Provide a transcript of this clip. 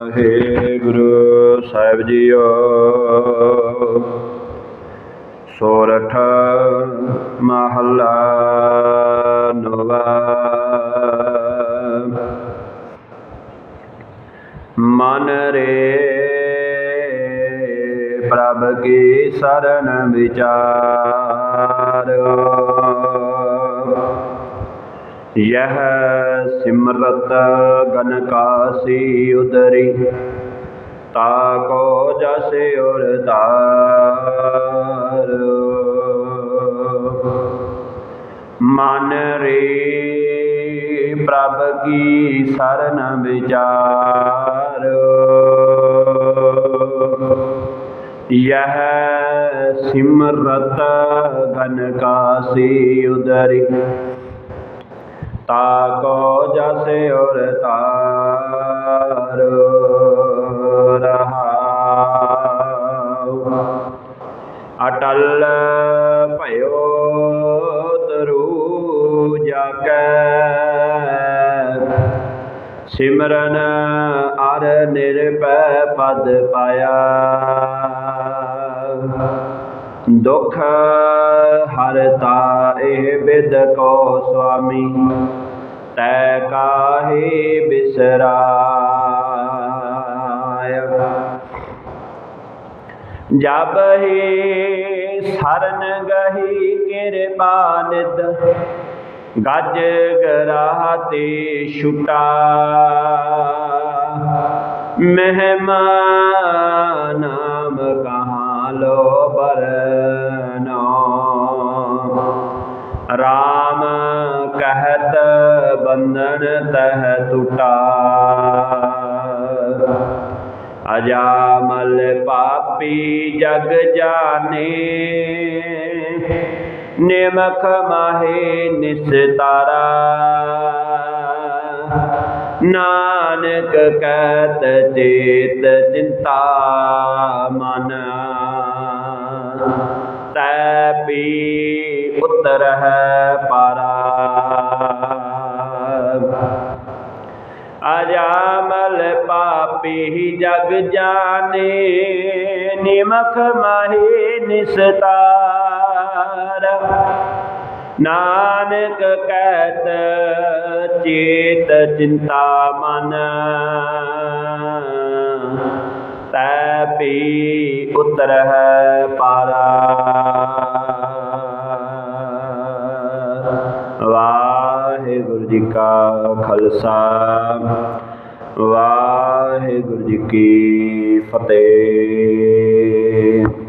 ਹੈ ਗੁਰੂ ਸਾਹਿਬ ਜੀਓ ਸੋਰਠ ਮਹੱਲਾ ਨਵਾ। ਮਨ ਰੇ ਪ੍ਰਭ ਕੀ ਸਰਨ ਵਿਚਾਰ। यह सिमरत गन कासी उदरी ताको जसे और तार मन रे प्रभ की शरण विचार यह सिमरत गन कासी उदरी ताको जस और तार रहा अटल भयो तरु सिमरन, अर निरपै पद, पाया। दुख हरता ए, बिद, को, स्वामी। तै काहे बिसराय। जब ही सरन गही कृपा निद गज गराते छुटा। मेहमान नाम कहाँ लो बरनो। राम ਬੰਧਨ ਤਹਿ ਟੁਟਾ ਅਜਾਮਲ ਪਾਪੀ ਜਗ ਜਾਣੇ, ਨਿਮਖ ਮਾਹੇ ਨਿਸਤਾਰਾ ਨਾਨਕ ਕਹਤ ਚੇਤ ਚਿੰਤਾ ਮਨ। ਤੈ ਪੀ ਉਤਰ ਹੈ ਪਾਰਾ। पापी जग जाने, निमख माहे निस्तार। नानक कहत चेत चिंता मन। तैपी उतर है पारा। वाहिगुरु जी का खालसा। वागुरु जी की फतेह।